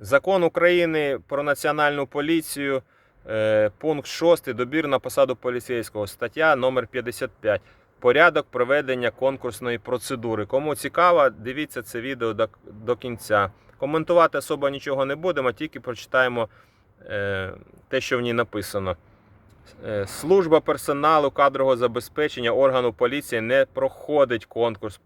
Закон України про національну поліцію, е, пункт 6, добір на посаду поліцейського, стаття номер 55. Порядок проведення конкурсної процедури. Кому цікаво, дивіться це відео до, до кінця. Коментувати особо нічого не будемо, тільки прочитаємо е, те, що в ній написано. Е, Служба персоналу кадрового забезпечення органу поліції не проходить конкурс,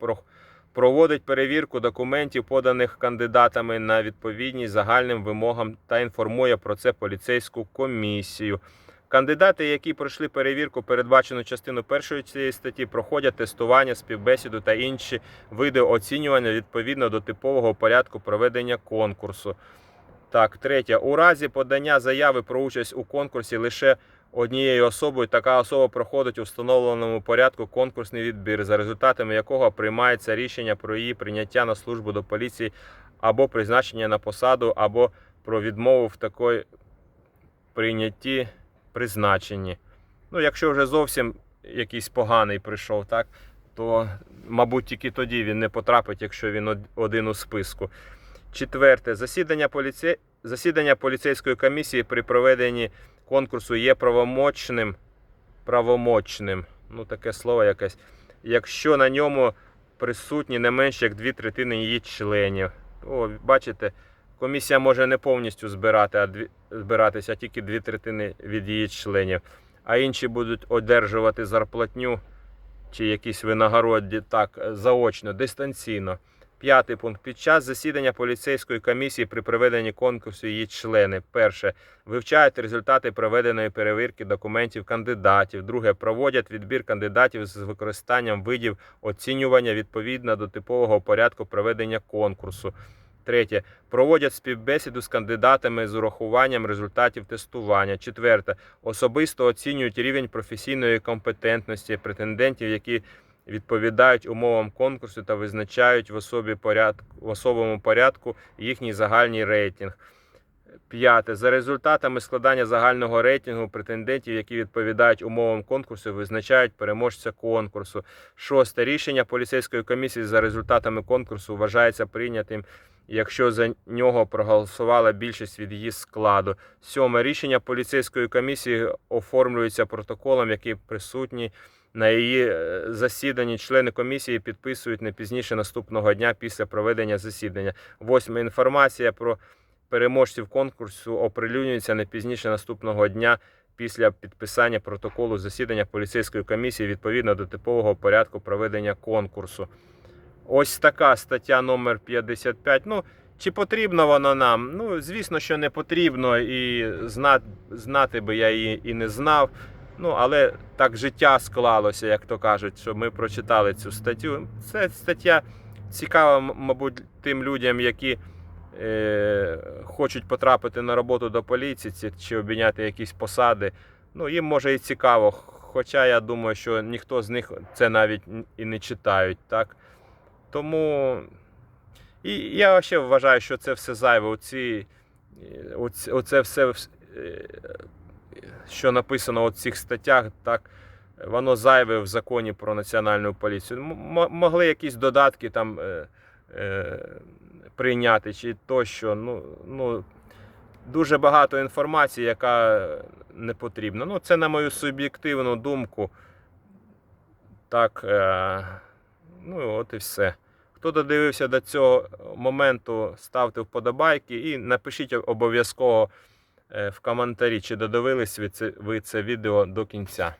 проводить перевірку документів, поданих кандидатами на відповідність загальним вимогам та інформує про це поліцейську комісію. Кандидати, які пройшли перевірку, передбачену частину першої цієї статті, проходять тестування, співбесіду та інші види оцінювання відповідно до типового порядку проведення конкурсу. Так, третє. У разі подання заяви про участь у конкурсі лише однією особою така особа проходить у встановленому порядку конкурсний відбір, за результатами якого приймається рішення про її прийняття на службу до поліції або призначення на посаду, або про відмову в такій прийнятті призначенні. Ну, якщо вже зовсім якийсь поганий прийшов, так, то, мабуть, тільки тоді він не потрапить, якщо він один у списку. Четверте. Засідання, поліце... Засідання поліцейської комісії при проведенні конкурсу є правомочним. Правомочним. Ну, таке слово якесь. Якщо на ньому присутні не менше як дві третини її членів. О, бачите, комісія може не повністю збирати, а дві... збиратися, а тільки дві третини від її членів. А інші будуть одержувати зарплатню чи якісь винагороді так заочно, дистанційно. П'ятий пункт. Під час засідання поліцейської комісії при проведенні конкурсу її члени. Перше. Вивчають результати проведеної перевірки документів кандидатів. Друге. Проводять відбір кандидатів з використанням видів оцінювання відповідно до типового порядку проведення конкурсу. Третє. Проводять співбесіду з кандидатами з урахуванням результатів тестування. Четверте. Особисто оцінюють рівень професійної компетентності претендентів, які відповідають умовам конкурсу та визначають в, особі порядку, в особому порядку їхній загальний рейтинг. П'яте. За результатами складання загального рейтингу претендентів, які відповідають умовам конкурсу, визначають переможця конкурсу. Шосте. Рішення поліцейської комісії за результатами конкурсу вважається прийнятим, якщо за нього проголосувала більшість від її складу. Сьоме. Рішення поліцейської комісії оформлюється протоколом, який присутній на її е, засіданні члени комісії підписують не пізніше наступного дня після проведення засідання. Восьме. Інформація про переможців конкурсу оприлюднюється не пізніше наступного дня після підписання протоколу засідання поліцейської комісії відповідно до типового порядку проведення конкурсу. Ось така стаття номер 55. Ну, чи потрібно воно нам? Ну, звісно, що не потрібно, і знати, знати би я її і не знав. Ну, але так життя склалося, як то кажуть, що ми прочитали цю статтю. Це стаття цікава, мабуть, тим людям, які хочуть потрапити на роботу до поліції чи обійняти якісь посади. Ну, їм може і цікаво. Хоча я думаю, що ніхто з них це навіть і не читають. Так? Тому і я ще вважаю, що це все зайве. Оці, е, оці, оце все, е, що написано у цих статтях, так, воно зайве в законі про національну поліцію. М- могли якісь додатки там е, е, прийняти чи тощо. Ну, ну, дуже багато інформації, яка не потрібна. Ну, це на мою суб'єктивну думку. Так, е, ну от і все. Хто додивився до цього моменту, ставте вподобайки і напишіть обов'язково е, в коментарі, чи додивились ви це, відео до кінця.